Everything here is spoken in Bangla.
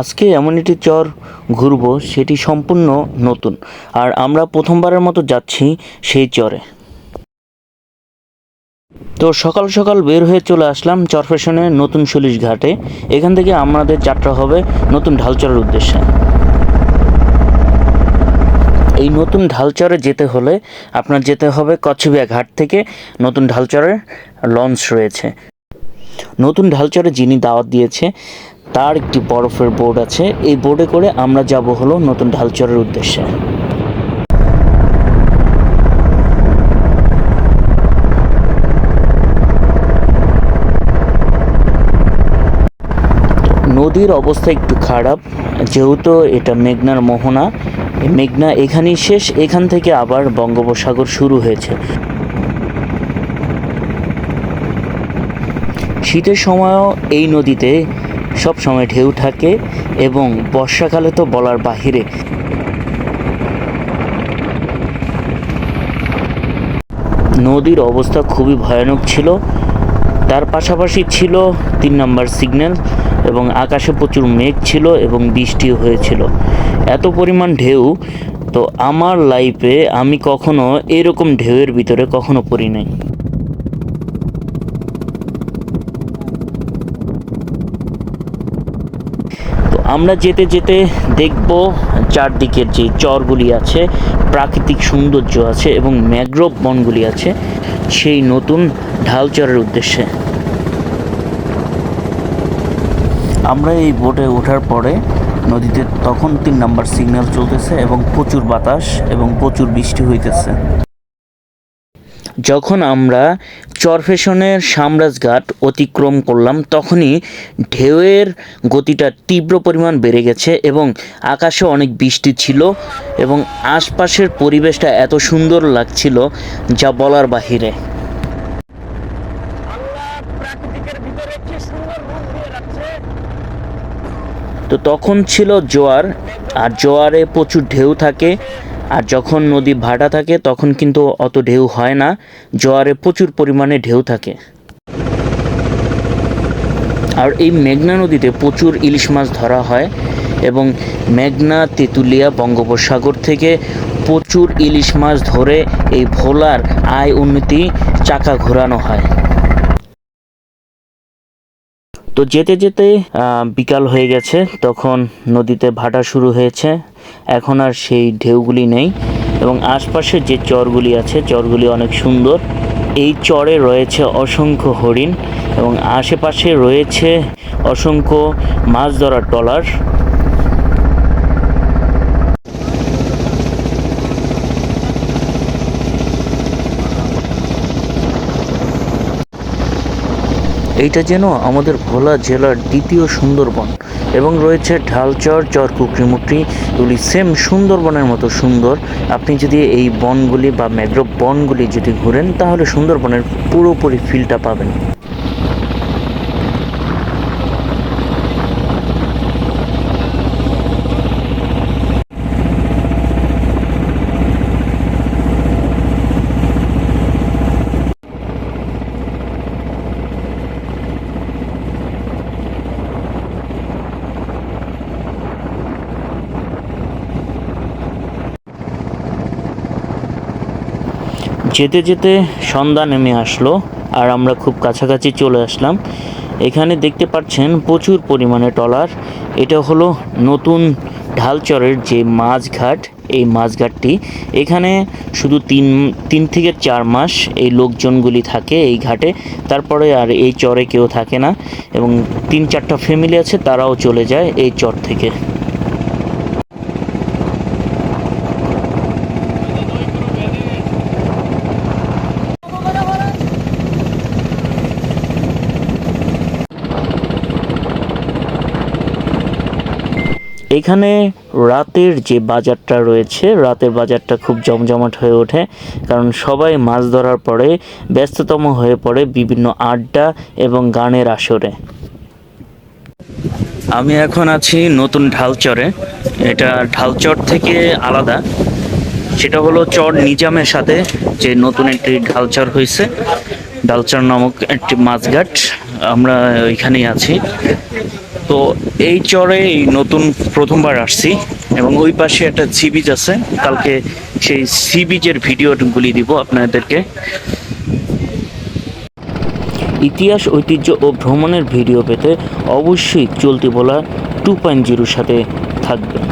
আজকে এমন একটি চর ঘুরবো, সেটি সম্পূর্ণ নতুন। আর আমরা প্রথমবারের মতো যাচ্ছি সেই চরে। তো সকাল সকাল বের হয়ে চলে আসলাম চরফেশনের নতুন সলিশ ঘাটে। এখান থেকে আমাদের যাত্রা হবে নতুন ঢালচরের উদ্দেশ্যে। এই নতুন ঢালচরে যেতে হলে আপনার যেতে হবে কচ্ছবিয়া ঘাট থেকে নতুন ঢালচরের লঞ্চ রয়েছে। নতুন ঢালচরে যিনি দাওয়াত দিয়েছে তার একটি বরফের বোর্ড আছে। এই বোর্ডে করে আমরা যাব হলো নতুন ঢালচরের উদ্দেশ্যে। নদীর অবস্থা একটু খারাপ, যেহেতু এটা মেঘনার মোহনা। মেঘনা এখানেই শেষ, এখান থেকে আবার বঙ্গোপসাগর শুরু হয়েছে। শীতের সময়ও এই নদীতে সব সময় ঢেউ থাকে এবং বর্ষাকালে তো বলার বাহিরে। নদীর অবস্থা খুবই ভয়ানক ছিল। তার পাশাপাশি ছিল তিন নম্বর সিগন্যাল এবং আকাশে প্রচুর মেঘ ছিল এবং বৃষ্টিও হয়েছিল। এত পরিমাণ ঢেউ, তো আমার লাইফে আমি কখনো এরকম ঢেউয়ের ভিতরে কখনো পড়ি নাই। আমরা যেতে যেতে দেখব চারদিকের যে চরগুলি আছে, প্রাকৃতিক সৌন্দর্য আছে এবং ম্যাগ্রোভ বনগুলি আছে সেই নতুন ঢালচরের উদ্দেশ্যে। আমরা এই বোটে ওঠার পরে নদীতে তখন তিন নাম্বার সিগন্যাল চলতেছে এবং প্রচুর বাতাস এবং প্রচুর বৃষ্টি হইতেছে। যখন আমরা চরফেশনের সামরাজঘাট অতিক্রম করলাম, তখনই ঢেউয়ের গতিটা তীব্র পরিমাণ বেড়ে গেছে এবং আকাশে অনেক বৃষ্টি ছিল এবং আশপাশের পরিবেশটা এত সুন্দর লাগছিল যা বলার বাহিরে। তো তখন ছিল জোয়ার, আর জোয়ারে প্রচুর ঢেউ থাকে। আর যখন নদী ভাটা থাকে, তখন কিন্তু অত ঢেউ হয় না। জোয়ারে প্রচুর পরিমাণে ঢেউ থাকে। আর এই মেঘনা নদীতে প্রচুর ইলিশ মাছ ধরা হয় এবং মেঘনা, তেঁতুলিয়া, বঙ্গোপসাগর থেকে প্রচুর ইলিশ মাছ ধরে এই ভোলার আয় উন্নতি চাকা ঘোরানো হয়। তো যেতে যেতে বিকাল হয়ে গেছে। তখন নদীতে ভাটা শুরু হয়েছে। এখন আর সেই ঢেউগুলি নেই এবং আশপাশে যে চরগুলি আছে, চরগুলি অনেক সুন্দর। এই চরে রয়েছে অসংখ্য হরিণ এবং আশেপাশে রয়েছে অসংখ্য মাছ ধরার ট্রলার। এইটা যেন আমাদের ভোলা জেলার দ্বিতীয় সুন্দরবন এবং রয়েছে ঢালচর চর কুকরিমুকরি এগুলি সেম সুন্দরবনের মতো সুন্দর। আপনি যদি এই বনগুলি বা ম্যাগ্রোভ বনগুলি যদি ঘুরেন, তাহলে সুন্দরবনের পুরোপুরি ফিলটা পাবেন। যেতে যেতে সন্ধ্যা নেমে আসলো আর আমরা খুব কাছাকাছি চলে আসলাম। এখানে দেখতে পাচ্ছেন প্রচুর পরিমাণে ট্রলার এটা হলো নতুন ঢালচরের যে মাছঘাট, এই মাছঘাটটি। এখানে শুধু তিন তিন থেকে চার মাস এই লোকজনগুলি থাকে এই ঘাটে। তারপরে আর এই চরে কেউ থাকে না এবং তিন চারটা ফ্যামিলি আছে, তারাও চলে যায় এই চর থেকে। এখানে রাতের যে বাজারটা রয়েছে, রাতের বাজারটা খুব জমজমাট হয়ে ওঠে, কারণ সবাই মাছ ধরার পরে ব্যস্ততম হয়ে পড়ে বিভিন্ন আড্ডা এবং গানের আসরে। আমি এখন আছি নতুন ঢালচরে। এটা ঢালচর থেকে আলাদা। সেটা হলো চর নিজামের সাথে যে নতুন একটি ঢালচর হয়েছে। ডালচর নামক একটি মাছঘাট আমরা ওইখানেই আছি। তো এই চরে এই নতুন প্রথমবার আসছি এবং ওই পাশে একটা সি বিচ আছে। কালকে সেই সি বিচের ভিডিওগুলি দিব আপনাদেরকে। ইতিহাস, ঐতিহ্য ও ভ্রমণের ভিডিও পেতে অবশ্যই চলতি বলা টু পয়েন্ট জিরোর সাথে থাকবেন।